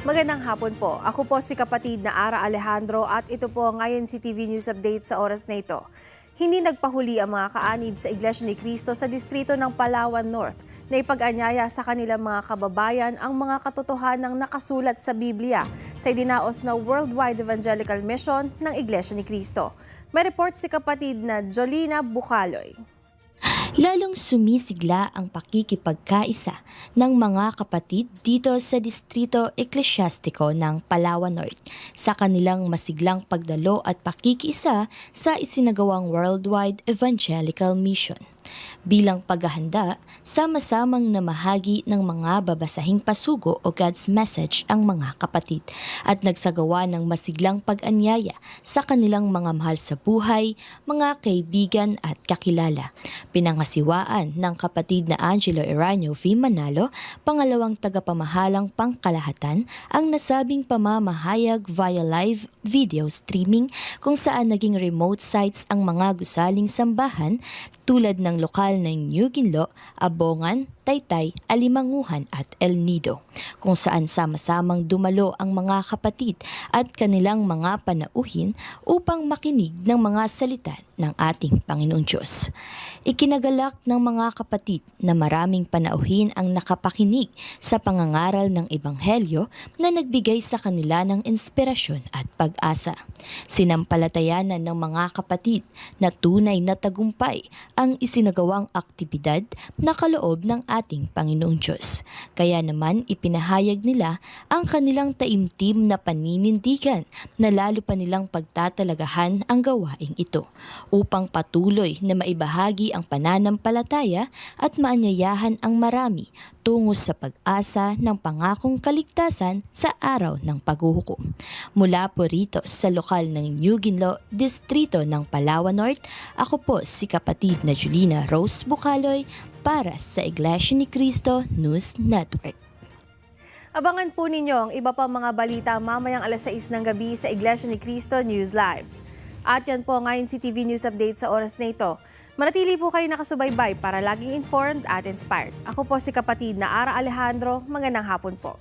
Magandang hapon po. Ako po si kapatid na Ara Alejandro at ito po ngayon si TV News Update sa oras na ito. Hindi nagpahuli ang mga kaanib sa Iglesia ni Cristo sa distrito ng Palawan North na ipag-anyaya sa kanilang mga kababayan ang mga katotohanang nakasulat sa Biblia sa idinaos na Worldwide Evangelical Mission ng Iglesia ni Cristo. May report si kapatid na Jolina Bucaloy. Lalong sumisigla ang pakikipagkaisa ng mga kapatid dito sa Distrito Eklesyastiko ng Palawan North sa kanilang masiglang pagdalo at pakikiisa sa isinagawang Worldwide Evangelical Mission. Bilang paghahanda, sama-samang namahagi ng mga babasahing pasugo o God's message ang mga kapatid at nagsagawa ng masiglang pag-anyaya sa kanilang mga mahal sa buhay, mga kaibigan at kakilala. Pinangasiwaan ng kapatid na Angelo Eranio V. Manalo, pangalawang tagapamahalang pangkalahatan, ang nasabing pamamahayag via live video streaming kung saan naging remote sites ang mga gusaling sambahan tulad ng lokal ng New Ginlo, Abongan, Taytay, Alimanguhan at El Nido, kung saan sama-samang dumalo ang mga kapatid at kanilang mga panauhin upang makinig ng mga salita ng ating Panginoon Diyos. Ikinagalak ng mga kapatid na maraming panauhin ang nakapakinig sa pangangaral ng Ebanghelyo na nagbigay sa kanila ng inspirasyon at pag-asa. Sinampalatayanan ng mga kapatid na tunay na tagumpay ang isinagawang aktibidad na kaloob ng ating Panginoong Diyos. Kaya naman ipinahayag nila ang kanilang taimtim na paninindigan na lalo pa nilang pagtatalagahan ang gawaing ito upang patuloy na maibahagi ang pananampalataya at maanyayahan ang marami tungo sa pag-asa ng pangakong kaligtasan sa araw ng paghuhukom. Mula po rito sa lokal ng New Ginlo, distrito ng Palawan North, ako po si kapatid na Julina Rose Bucaloy para sa Iglesia ni Cristo News Network. Abangan po ninyo ang iba pang mga balita mamayang alas 6 ng gabi sa Iglesia ni Cristo News Live. At yan po ngayon si TV News Update sa oras na ito. Manatili po kayo nakasubaybay para laging informed at inspired. Ako po si kapatid na Ara Alejandro. Magandang hapon po.